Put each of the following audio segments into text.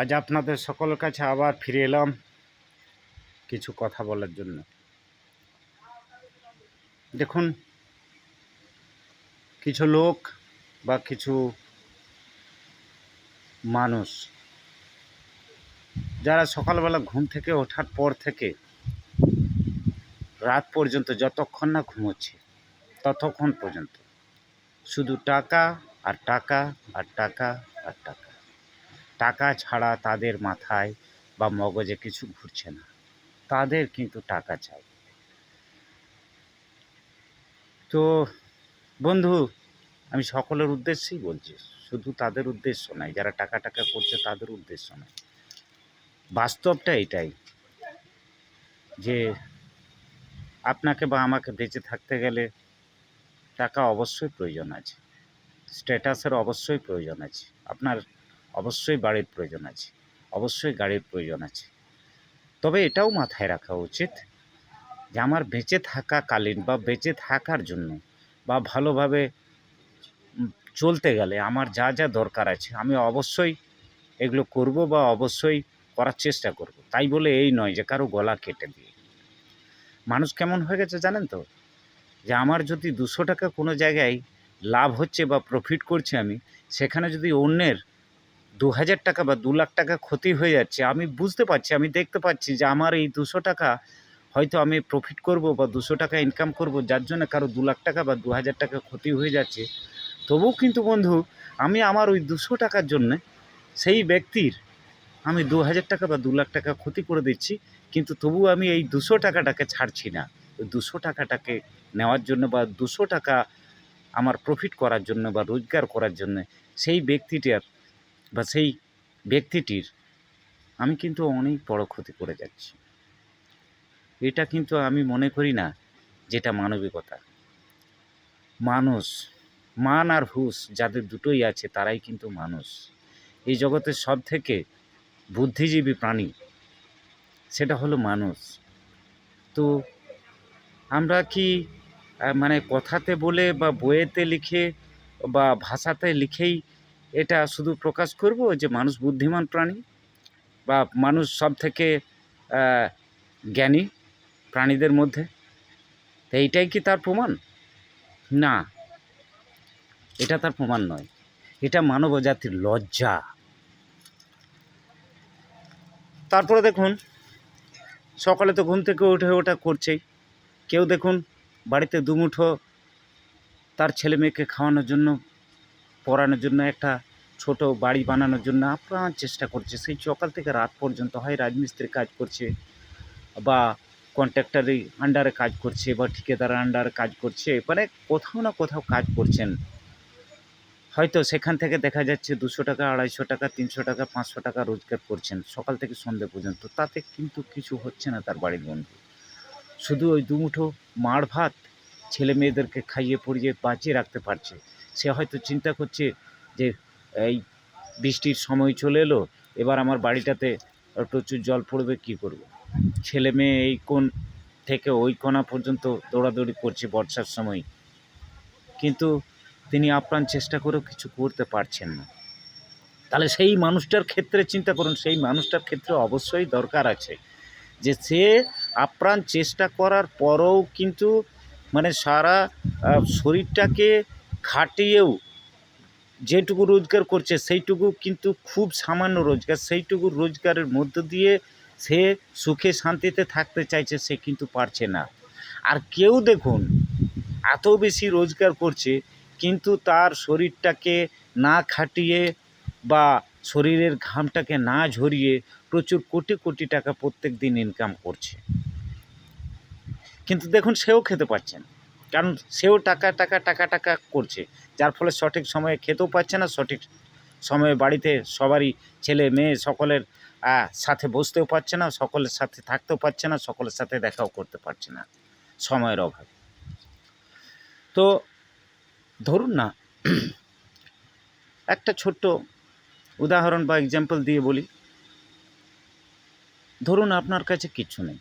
আজ আপনাদের সকলের কাছে আবার ফিরে এলাম কিছু কথা বলার জন্য। দেখুন, কিছু লোক বা কিছু মানুষ যারা সকালবেলা ঘুম থেকে ওঠার পর থেকে রাত পর্যন্ত যতক্ষণ না ঘুমোচ্ছে, ততক্ষণ পর্যন্ত শুধু টাকা আর টাকা আর টাকা আর টাকা। টাকা ছাড়া তাদের মাথায় বা মগজে কিছু ঘুরছে না। তাদের কিন্তু টাকা চাই। তো বন্ধু, আমি সকলের উদ্দেশ্যেই বলছি, শুধু তাদের উদ্দেশ্য নয়, যারা টাকা টাকা করছে তাদের উদ্দেশ্য নয়। বাস্তবটা এটাই যে আপনাকে বা আমাকে বেঁচে থাকতে গেলে টাকা অবশ্যই প্রয়োজন আছে, স্ট্যাটাসের অবশ্যই প্রয়োজন আছে। আপনার অবশ্যই বাড়ির প্রয়োজন আছে, অবশ্যই গাড়ির প্রয়োজন আছে। তবে এটাও মাথায় রাখা উচিত যে আমার বেঁচে থাকাকালীন বা বেঁচে থাকার জন্য বা ভালোভাবে চলতে গেলে আমার যা যা দরকার আছে আমি অবশ্যই এগুলো করব বা অবশ্যই করার চেষ্টা করব। তাই বলে এই নয় যে কারও গলা কেটে দিয়ে। মানুষ কেমন হয়ে গেছে জানেন তো? যে আমার যদি দুশো টাকা কোনো জায়গায় লাভ হচ্ছে বা প্রফিট করছি আমি, সেখানে যদি অন্যের দু হাজার টাকা বা দু লাখ টাকা ক্ষতি হয়ে যাচ্ছে। আমি বুঝতে পারছি, আমি দেখতে পাচ্ছি যে আমার এই দুশো টাকা হয়তো আমি প্রফিট করব বা দুশো টাকা ইনকাম করব, যার জন্য কারও দু লাখ টাকা বা দু হাজার টাকা ক্ষতি হয়ে যাচ্ছে। তবুও কিন্তু বন্ধু, আমি আমার ওই দুশো টাকার জন্যে সেই ব্যক্তির আমি দু হাজার টাকা বা দু লাখ টাকা ক্ষতি করে দিচ্ছি, কিন্তু তবুও আমি এই দুশো টাকাটাকে ছাড়ছি না। ওই দুশো টাকাটাকে নেওয়ার জন্য বা দুশো টাকা আমার প্রফিট করার জন্য বা রোজগার করার জন্য সেই ব্যক্তিটার বা সেই ব্যক্তিটির আমি কিন্তু অনেক বড় ক্ষতি করে যাচ্ছি। এটা কিন্তু আমি মনে করি না যেটা মানবিকতা। মানুষ, মান আর হুশ যাদের দুটোই আছে তারাই কিন্তু মানুষ। এই জগতের সব থেকে বুদ্ধিজীবী প্রাণী সেটা হলো মানুষ। তো আমরা কি মানে কথাতে বলে বা বইয়েতে লিখে বা ভাষাতে লিখেই এটা শুধু প্রকাশ করব যে মানুষ বুদ্ধিমান প্রাণী বা মানুষ সব থেকে জ্ঞানী প্রাণীদের মধ্যে। তো এইটাই কি তার প্রমাণ? না। এটা তার প্রমাণ নয়। এটা মানব জাতির লজ্জা। তারপরে দেখুন, সকালে তো ঘুম থেকে উঠে ওটা করছেই। কেউ দেখুন, বাড়িতে দুমুঠো তার ছেলে মেয়েকে খাওয়ানোর জন্য পড়ানোর জন্য, একটা ছোট বাড়ি বানানোর জন্য আপ্রাণ চেষ্টা করছে। সেই সকাল থেকে রাত পর্যন্ত হয় রাজমিস্ত্রি কাজ করছে বা কন্ট্রাক্টারি আন্ডারে কাজ করছে বা ঠিকাদারের আন্ডারে কাজ করছে মানে কোথাও না কোথাও কাজ করছেন। হয়তো সেখান থেকে দেখা যাচ্ছে দুশো টাকা, আড়াইশো টাকা, তিনশো টাকা, পাঁচশো টাকা রোজগার করছেন সকাল থেকে সন্ধে পর্যন্ত। তাতে কিন্তু কিছু হচ্ছে না তার বাড়ির বন্ধু। শুধু ওই দুমুঠো মাড় ভাত ছেলে মেয়েদেরকে খাইয়ে পড়িয়ে বাঁচিয়ে রাখতে পারছে। সে হয়তো চিন্তা করছে যে, এই বৃষ্টির সময় চলে এলো, এবার আমার বাড়িটাতে প্রচুর জল পড়বে, কী করব। ছেলে মেয়ে এই কোণ থেকে ওই কোণা পর্যন্ত দৌড়াদৌড়ি করছে বর্ষার সময় কিন্তু তিনি আপ্রাণ চেষ্টা করেও কিছু করতে পারছেন না তাহলে সেই মানুষটার ক্ষেত্রে চিন্তা করুন, সেই মানুষটার ক্ষেত্রে অবশ্যই দরকার আছে যে, সে আপ্রাণ চেষ্টা করার পরেও কিন্তু মানে সারা শরীরটাকে খাটিয়েও যেটুকু রোজগার করছে, সেইটুকু কিন্তু খুব সামান্য রোজগার, সেইটুকু রোজগারের মধ্য দিয়ে সে সুখে শান্তিতে থাকতে চাইছে, সে কিন্তু পারছে না। আর কেউ দেখুন, এত বেশি রোজগার করছে, কিন্তু তার শরীরটাকে না খাটিয়ে বা শরীরের ঘামটাকে না ঝরিয়ে প্রচুর কোটি কোটি টাকা প্রত্যেক দিন ইনকাম করছে। কিন্তু দেখুন, সেও খেতে পারছে না। কারণ সেও টাকা টাকা টাকা টাকা করছে। যার ফলে সঠিক সময়ে খেতেও পাচ্ছে না, সঠিক সময়ে বাড়িতে সবারই ছেলে, মেয়ে সকলের সাথে বসতেও পারছে না, সকলের সাথে থাকতেও পারছে না, সকলের সাথে দেখাও করতে পারছে না সময়ের অভাবে। তো ধরুন না, একটা ছোট্ট উদাহরণ বা এক্সাম্পল দিয়ে বলি। ধরুন আপনার কাছে কিচ্ছু নেই।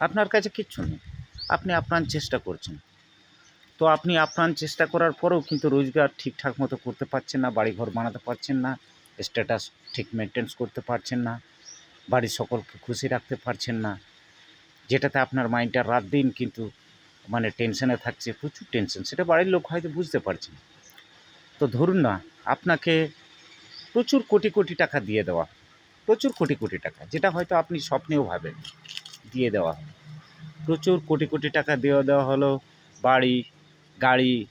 আপনার কাছে কিচ্ছু নেই। আপনি আপ্রাণ চেষ্টা করছেন। তো আপনি আপ্রাণ চেষ্টা করার পরেও কিন্তু রোজগার ঠিকঠাক মতো করতে পারছেন না, বাড়িঘর বানাতে পারছেন না স্ট্যাটাস ঠিক মেনটেন্স করতে পারছেন না, বাড়ির সকলকে খুশি রাখতে পারছেন না। যেটাতে আপনার মাইন্ডটা রাত দিন কিন্তু মানে টেনশনে থাকছে, প্রচুর টেনশন সেটা বাড়ির লোক হয়তো বুঝতে পারছেন তো ধরুন না, আপনাকে প্রচুর কোটি কোটি টাকা দিয়ে দেওয়া, প্রচুর কোটি কোটি টাকা, যেটা হয়তো আপনি স্বপ্নেও ভাবেন, দিয়ে দেওয়া হলো। প্রচুর কোটি কোটি টাকা দিয়ে দেওয়া হলো। বাড়ি, গাড়ি,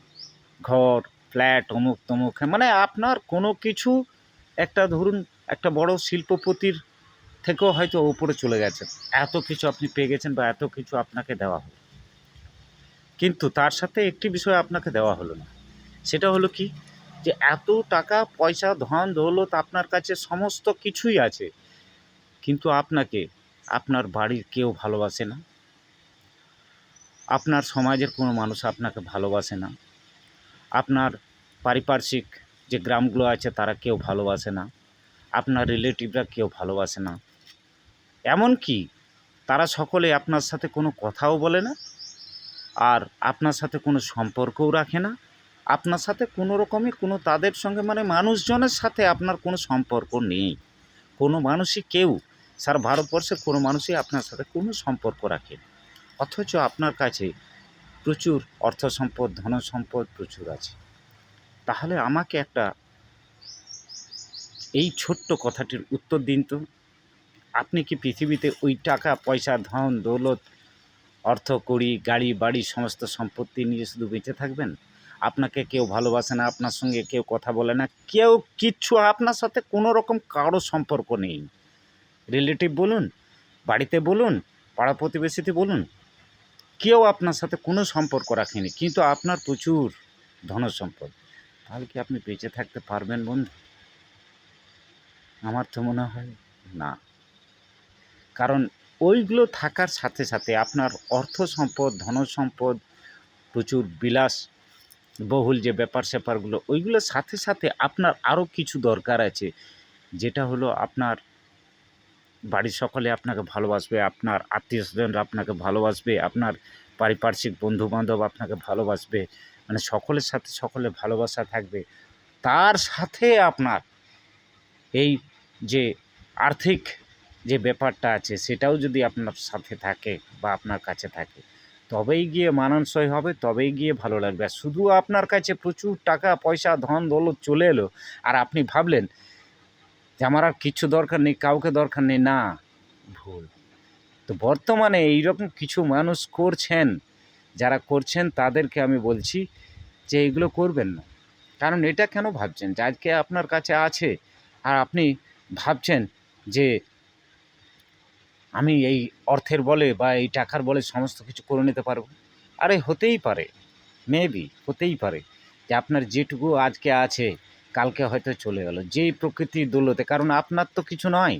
ঘর, ফ্ল্যাট, অমুক তমুক। মানে আপনার কোনো কিছু একটা ধরুন, একটা বড় শিল্পপতির থেকেও হয়তো ওপরে চলে গেছেন এত কিছু আপনি পেয়ে গেছেন বা এত কিছু আপনাকে দেওয়া হলো। কিন্তু তার সাথে একটি বিষয় আপনাকে দেওয়া হলো না। সেটা হলো কি? যে এত টাকা, পয়সা, ধন, দৌলত আপনার কাছে সমস্ত কিছুই আছে। কিন্তু আপনাকে, আপনার বাড়ির কেউ ভালোবাসে না। আপনার সমাজের কোনো মানুষ আপনাকে ভালোবাসে না। আপনার পারিপার্শ্বিক যে গ্রামগুলো আছে তারা কেউ ভালোবাসে না। আপনার রিলেটিভরা কেউ ভালোবাসে না। এমনকি তারা সকলে আপনার সাথে কোনো কথাও বলে না আর আপনার সাথে কোনো সম্পর্কও রাখে না। আপনার সাথে কোনো রকমই কোনো তাদের সঙ্গে মানে মানুষজনের সাথে আপনার কোনো সম্পর্ক নেই। কোনো মানুষই কেউ সারা ভারতবর্ষের কোনো মানুষই আপনার সাথে কোনো সম্পর্ক রাখে না। অথচ আপনার কাছে প্রচুর অর্থ সম্পদ, ধন সম্পদ প্রচুর আছে। তাহলে আমাকে একটা এই ছোট্ট কথাটির উত্তর দিন তো। আপনি কি পৃথিবীতে ওই টাকা, পয়সা, ধন, দৌলত, অর্থ, কড়ি, গাড়ি, বাড়ি সমস্ত সম্পত্তি নিয়ে শুধু বেঁচে থাকবেন? আপনাকে কেউ ভালোবাসে না, আপনার সঙ্গে কেউ কথা বলে না, কেউ কিচ্ছু আপনার সাথে কোনো রকম কারও সম্পর্ক নেই। রিলেটিভ বলুন, বাড়িতে বলুন, পাড়া প্রতিবেশীতে বলুন কেউ আপনার সাথে কোনো সম্পর্ক রাখেনি, কিন্তু আপনার প্রচুর ধন সম্পদ তাহলে কি আপনি বেঁচে থাকতে পারবেন বন্ধু? আমার তো মনে হয় না। কারণ ওইগুলো থাকার সাথে সাথে আপনার অর্থ সম্পদ ধন সম্পদ প্রচুর বিলাস, বহুল যে ব্যাপার স্যাপারগুলো, ওইগুলোর সাথে সাথে আপনার আরও কিছু দরকার আছে, যেটা হলো আপনার বাড়ির সকলে আপনাকে ভালোবাসবে, আপনার আত্মীয় স্বজনরা আপনাকে ভালোবাসবে, আপনার পারিপার্শ্বিক বন্ধু বান্ধব আপনাকে ভালোবাসবে মানে সকলের সাথে সকলে ভালোবাসা থাকবে। তার সাথে আপনার এই যে আর্থিক যে ব্যাপারটা আছে, সেটাও যদি আপনার সাথে থাকে বা আপনার কাছে থাকে, তবেই গিয়ে মানানসই হবে, তবেই গিয়ে ভালো লাগবে। আর শুধু আপনার কাছে প্রচুর টাকা, পয়সা ধন দৌলত চলে এলো, আর আপনি ভাবলেন যে আমার আর কিচ্ছু দরকার নেই কাউকে দরকার নেই না। ভুল। তো বর্তমানে এইরকম কিছু মানুষ করছেন যারা করছেন তাদেরকে আমি বলছি যে এগুলো করবেন না। কারণ এটা কেন ভাবছেন? যে আজকে আপনার কাছে আছে আর আপনি ভাবছেন যে আমি এই অর্থের বলে বা এই টাকার বলে সমস্ত কিছু করে নিতে পারব? আরে হতেই পারে। মেবি হতেই পারে। যে আপনার যেটুকু আজকে আছে কালকে হয়তো চলে গেল। যেই প্রকৃতির দৌলতে কারণ আপনার তো কিছু নয়।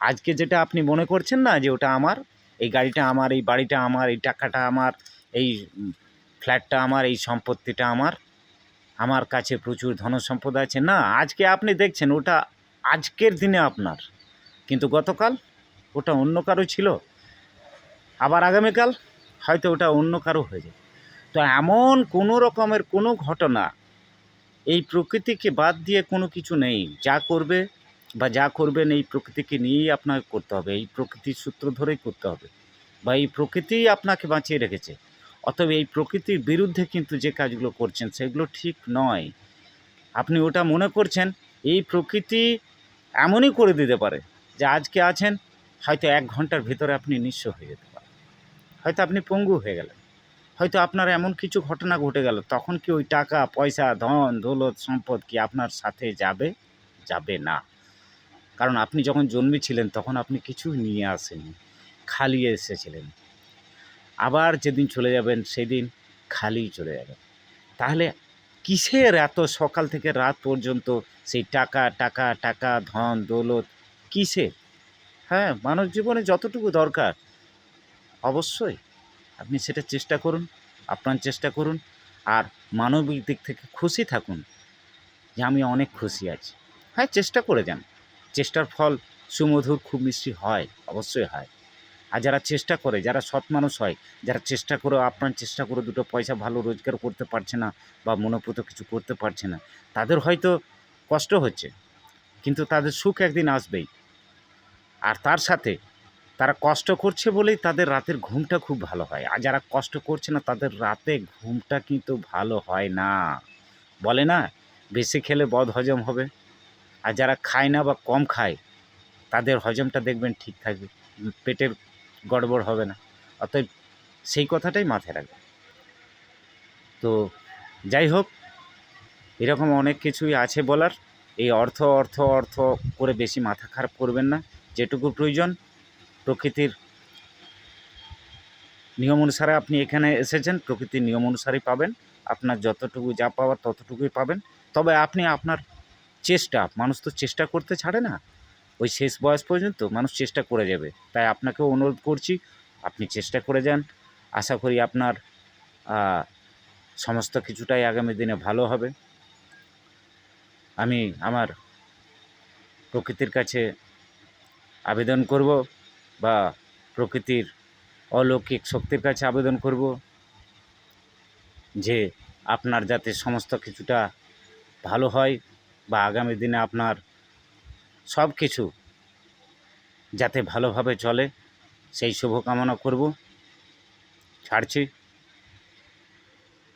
আজকে যেটা আপনি মনে করছেন না যে ওটা আমার, এই গাড়িটা আমার, এই বাড়িটা আমার, এই টাকাটা আমার, এই ফ্ল্যাটটা আমার, এই সম্পত্তিটা আমার আমার কাছে প্রচুর ধন সম্পদ আছে। না, আজকে আপনি দেখছেন ওটা আজকের দিনে আপনার। কিন্তু গতকাল ওটা অন্য কারও ছিল। আবার আগামীকাল হয়তো ওটা অন্য কারও হয়ে যায় তো এমন কোনো রকমের কোনো ঘটনা এই প্রকৃতিকে বাদ দিয়ে কোনো কিছু নেই। যা করবে বা যা করবেন এই প্রকৃতিকে নিয়েই আপনাকে করতে হবে। এই প্রকৃতির সূত্র ধরেই করতে হবে। বা এই প্রকৃতিই আপনাকে বাঁচিয়ে রেখেছে। অতএব এই প্রকৃতির বিরুদ্ধে কিন্তু যে কাজগুলো করছেন, সেগুলো ঠিক নয়। আপনি ওটা মনে করছেন, এই প্রকৃতি এমনই করে দিতে পারে যে আজকে আছেন, হয়তো এক ঘণ্টার ভিতরে আপনি নিঃস্ব হয়ে যেতে পারেন। হয়তো আপনি পঙ্গু হয়ে গেলেন। হয়তো আপনার এমন কিছু ঘটনা ঘটে গেল, তখন কি ওই টাকা, পয়সা, ধন, দৌলত, সম্পদ কি আপনার সাথে যাবে? যাবে না। কারণ আপনি যখন জন্মেছিলেন, তখন আপনি কিছু নিয়ে আসেননি, খালি এসেছিলেন। আবার যেদিন চলে যাবেন, সেদিন খালি চলে যাবেন। তাহলে কিসের এত সকাল থেকে রাত পর্যন্ত সেই টাকা টাকা টাকা, ধন, দৌলত, কিসের? হ্যাঁ মানব জীবনে যতটুকু দরকার, অবশ্যই। আপনি সেটা চেষ্টা করুন আপনার চেষ্টা করুন, আর মানবিক দিক থেকে খুশি থাকুন যে আমি অনেক খুশি আছি। হ্যাঁ চেষ্টা করে যান। চেষ্টার ফল সুমধুর খুব মিষ্টি হয়, অবশ্যই হয়। আর যারা চেষ্টা করে, যারা সৎ মানুষ হয়, যারা চেষ্টা করে আপনার চেষ্টা করে দুটো পয়সা ভালো রোজগার করতে পারছে না বা মনোপ্রত কিছু করতে পারছে না, তাদের হয়তো কষ্ট হচ্ছে, কিন্তু তাদের সুখ একদিন আসবেই। আর তার সাথে তারা কষ্ট করছে বলেই তাদের রাতের ঘুমটা খুব ভালো হয়। আর যারা কষ্ট করছে না, তাদের রাতে ঘুমটা কিন্তু ভালো হয় না। বলে না, বেশি খেলে বদ হজম হবে। আর যারা খায় না বা কম খায়, তাদের হজমটা দেখবেন ঠিক থাকবে। পেটের গড়বড় হবে না। অতএব সেই কথাটাই মাথায় রাখবেন। তো যাই হোক, এরকম অনেক কিছুই আছে বলার। এই অর্থ অর্থ অর্থ করে বেশি মাথা খারাপ করবেন না। যেটুকু প্রয়োজন প্রকৃতির নিয়ম অনুসারে আপনি এখানে এসেছেন, প্রকৃতির নিয়ম অনুসারেই পাবেন। আপনার যতটুকু যা পাওয়ার ততটুকুই পাবেন। তবে আপনি আপনার চেষ্টা, মানুষ তো চেষ্টা করতে ছাড়ে না। ওই শেষ বয়স পর্যন্ত মানুষ চেষ্টা করে যাবে। তাই আপনাকেও অনুরোধ করছি, আপনি চেষ্টা করে যান। আশা করি আপনার সমস্ত কিছুটাই আগামী দিনে ভালো হবে। আমি আমার প্রকৃতির কাছে আবেদন করব। বা প্রকৃতির অলৌকিক শক্তির কাছে আবেদন করব যে আপনার যাতে সমস্ত কিছুটা ভালো হয় বা আগামী দিনে আপনার সব কিছু যাতে ভালোভাবে চলে, সেই শুভকামনা করব। ছাড়ছি।